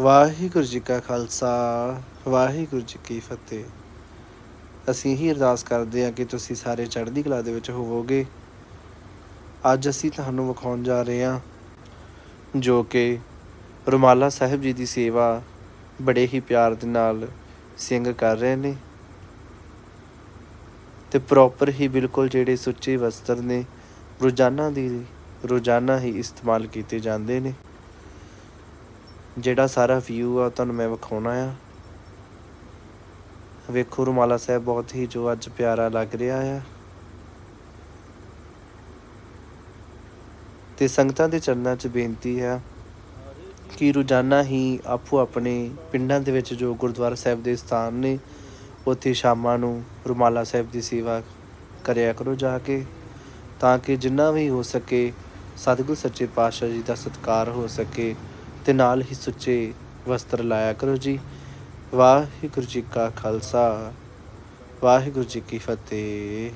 ਵਾਹਿਗੁਰੂ ਜੀ ਕਾ ਖਾਲਸਾ, ਵਾਹਿਗੁਰੂ ਜੀ ਕੀ ਫਤਿਹ। ਅਸੀਂ ਹੀ ਅਰਦਾਸ ਕਰਦੇ ਹਾਂ ਕਿ ਤੁਸੀਂ ਸਾਰੇ ਚੜ੍ਹਦੀ ਕਲਾ ਦੇ ਵਿੱਚ ਹੋਵੋਗੇ। ਅੱਜ ਅਸੀਂ ਤੁਹਾਨੂੰ ਵਿਖਾਉਣ ਜਾ ਰਹੇ ਹਾਂ ਜੋ ਕਿ ਰੁਮਾਲਾ ਸਾਹਿਬ ਜੀ ਦੀ ਸੇਵਾ ਬੜੇ ਹੀ ਪਿਆਰ ਦੇ ਨਾਲ ਸਿੰਘ ਕਰ ਰਹੇ ਨੇ ਤੇ ਪ੍ਰੋਪਰ ਹੀ ਬਿਲਕੁਲ ਜਿਹੜੇ ਸੁੱਚੇ ਵਸਤਰ ਨੇ ਰੋਜ਼ਾਨਾ ਦੀ ਰੋਜ਼ਾਨਾ ਹੀ ਇਸਤੇਮਾਲ ਕੀਤੇ ਜਾਂਦੇ ਨੇ। ਜਿਹੜਾ ਸਾਰਾ ਵਿਊ ਆ ਉਹ ਤੁਹਾਨੂੰ ਮੈਂ ਵਿਖਾਉਣਾ ਆ। ਵੇਖੋ ਰੁਮਾਲਾ ਸਾਹਿਬ ਬਹੁਤ ਹੀ ਜੋ ਅੱਜ ਪਿਆਰਾ ਲੱਗ ਰਿਹਾ ਆ। ਤੇ ਸੰਗਤਾਂ ਦੇ ਚਰਨਾਂ 'ਚ ਬੇਨਤੀ ਹੈ ਕਿ ਰੋਜ਼ਾਨਾ ਹੀ ਆਪੋ ਆਪਣੇ ਪਿੰਡਾਂ ਦੇ ਵਿੱਚ ਜੋ ਗੁਰਦੁਆਰਾ ਸਾਹਿਬ ਦੇ ਸਥਾਨ ਨੇ, ਉੱਥੇ ਸ਼ਾਮਾਂ ਨੂੰ ਰੁਮਾਲਾ ਸਾਹਿਬ ਦੀ ਸੇਵਾ ਕਰਿਆ ਕਰੋ ਜਾ ਕੇ, ਤਾਂ ਕਿ ਜਿੰਨਾ ਵੀ ਹੋ ਸਕੇ, ਸਤਿਗੁਰ ਸੱਚੇ ਪਾਤਸ਼ਾਹ ਜੀ ਦਾ ਸਤਿਕਾਰ ਹੋ ਸਕੇ ਤੇ ਨਾਲ ਹੀ ਸੁੱਚੇ ਵਸਤਰ ਲਾਇਆ ਕਰੋ ਜੀ। ਵਾਹਿਗੁਰੂ ਜੀ ਕਾ ਖਾਲਸਾ, ਵਾਹਿਗੁਰੂ ਜੀ ਕੀ ਫਤਿਹ।